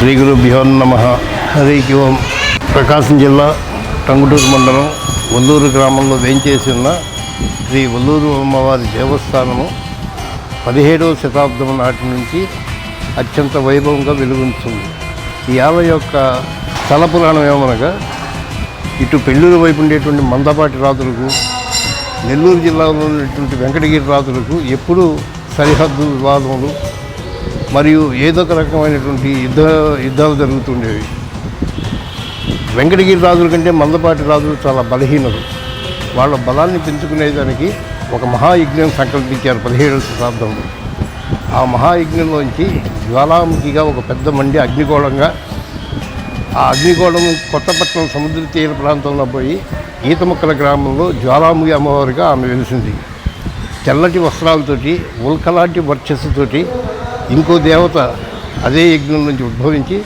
శ్రీ గురుభ్యో నమ. హరికి ఓం. ప్రకాశం జిల్లా టంగుటూరు మండలం వల్లూరు గ్రామంలో వేంచేసి ఉన్న శ్రీ వల్లూరు అమ్మవారి దేవస్థానము పదిహేడవ శతాబ్దం నాటి నుంచి అత్యంత వైభవంగా వెలుగుంటుంది. ఈ ఆలయ యొక్క స్థల పురాణం ఏమనగా ఇటు పెళ్ళూరు వైపు ఉండేటువంటి మందపాటి రాజులకు నెల్లూరు జిల్లాలో ఉన్నటువంటి వెంకటగిరి రాజులకు ఎప్పుడూ సరిహద్దు వివాదములు మరియు ఏదో ఒక రకమైనటువంటి యుద్ధ యుద్ధాలు జరుగుతుండేవి. వెంకటగిరి రాజుల కంటే మందపాటి రాజులు చాలా బలహీనులు. వాళ్ళ బలాన్ని పెంచుకునేదానికి ఒక మహాయజ్ఞం సంకల్పించారు పదిహేడవ శతాబ్దంలో ఆ మహాయజ్ఞంలోంచి జ్వాలాముఖిగా ఒక పెద్ద మండి అగ్నిగోళంగా ఆ అగ్నిగోళం కొత్తపట్నం సముద్ర తీర ప్రాంతంలో పోయి ఈతముక్కల గ్రామంలో జ్వాలాముఖి అమ్మవారిగా ఆమె వెలిసింది. తెల్లటి వస్త్రాలతోటి ఉల్కలాంటి వర్చస్సుతోటి ఇంకో దేవత అదే యజ్ఞం నుంచి ఉద్భవించి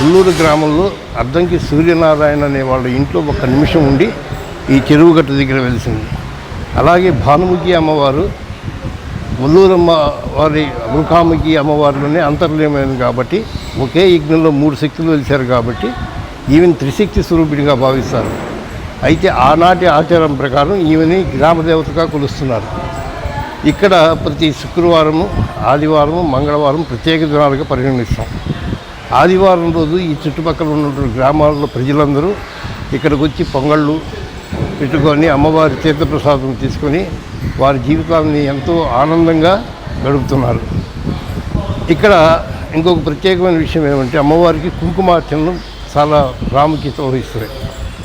ఒల్లూరు గ్రామంలో అద్దంకి సూర్యనారాయణ అనే వాళ్ళ ఇంట్లో ఒక నిమిషం ఉండి ఈ చెరువుగట్ట దగ్గర వెలిసింది. అలాగే భానుముఖి అమ్మవారు ముల్లూరమ్మ వారి ముఖాముఖి అమ్మవారిలోనే అంతర్లీనమైనది కాబట్టి ఒకే యజ్ఞంలో మూడు శక్తులు వెలిశారు కాబట్టి ఈమెను త్రిశక్తి స్వరూపిణిగా భావిస్తారు. అయితే ఆనాటి ఆచారం ప్రకారం ఈమెని గ్రామదేవతగా కొలుస్తున్నారు. ఇక్కడ ప్రతి శుక్రవారము ఆదివారము మంగళవారం ప్రత్యేక దినాలుగా పరిగణిస్తాం. ఆదివారం రోజు ఈ చుట్టుపక్కల ఉన్నటువంటి గ్రామాల్లో ప్రజలందరూ ఇక్కడికి వచ్చి పొంగళ్ళు పెట్టుకొని అమ్మవారి తీర్థప్రసాదం తీసుకొని వారి జీవితాన్ని ఎంతో ఆనందంగా గడుపుతున్నారు. ఇక్కడ ఇంకొక ప్రత్యేకమైన విషయం ఏమంటే అమ్మవారికి కుంకుమార్చనలు చాలా ప్రాముఖ్యత వహిస్తుంది.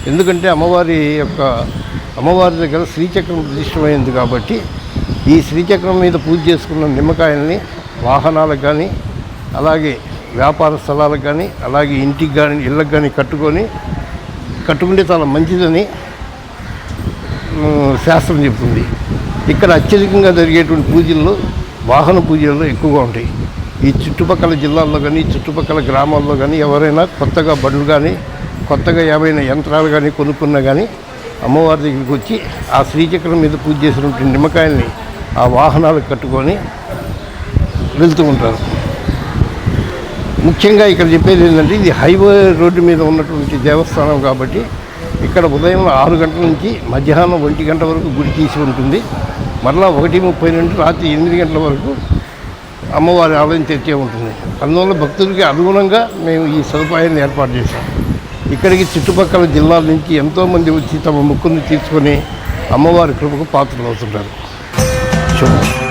ఎందుకంటే అమ్మవారి యొక్క అమ్మవారి దగ్గర శ్రీచక్రం ప్రతిష్టమైంది కాబట్టి ఈ శ్రీచక్రం మీద పూజ చేసుకున్న నిమ్మకాయల్ని వాహనాలకు కానీ అలాగే వ్యాపార స్థలాలకు కానీ అలాగే ఇంటికి కానీ ఇళ్ళకి కానీ కట్టుకొని కట్టుకుంటే చాలా మంచిదని శాస్త్రం చెప్తుంది. ఇక్కడ అత్యధికంగా జరిగేటువంటి పూజల్లో వాహన పూజల్లో ఎక్కువగా ఉంటాయి. ఈ చుట్టుపక్కల జిల్లాల్లో కానీ చుట్టుపక్కల గ్రామాల్లో కానీ ఎవరైనా కొత్తగా బండ్లు కానీ కొత్తగా ఏమైనా యంత్రాలు కానీ కొనుక్కున్నా కానీ అమ్మవారి దగ్గరికి వచ్చి ఆ శ్రీచక్రం మీద పూజ చేసినటువంటి నిమ్మకాయల్ని ఆ వాహనాలు కట్టుకొని వెళ్తూ ఉంటారు. ముఖ్యంగా ఇక్కడ చెప్పేది ఏంటంటే ఇది హైవే రోడ్డు మీద ఉన్నటువంటి దేవస్థానం కాబట్టి ఇక్కడ ఉదయం ఆరు గంటల నుంచి మధ్యాహ్నం ఒంటి గంట వరకు గుడి తీసి ఉంటుంది. మరలా ఒకటి ముప్పై నుండి రాత్రి ఎనిమిది గంటల వరకు అమ్మవారి ఆలయం తెచ్చే ఉంటుంది. అందువల్ల భక్తులకి అనుగుణంగా మేము ఈ సదుపాయాన్ని ఏర్పాటు చేశాం. ఇక్కడికి చుట్టుపక్కల జిల్లాల నుంచి ఎంతోమంది వచ్చి తమ ముక్కుని తీర్చుకొని అమ్మవారి కృపకు పాత్రలు అవుతుంటారు. সময়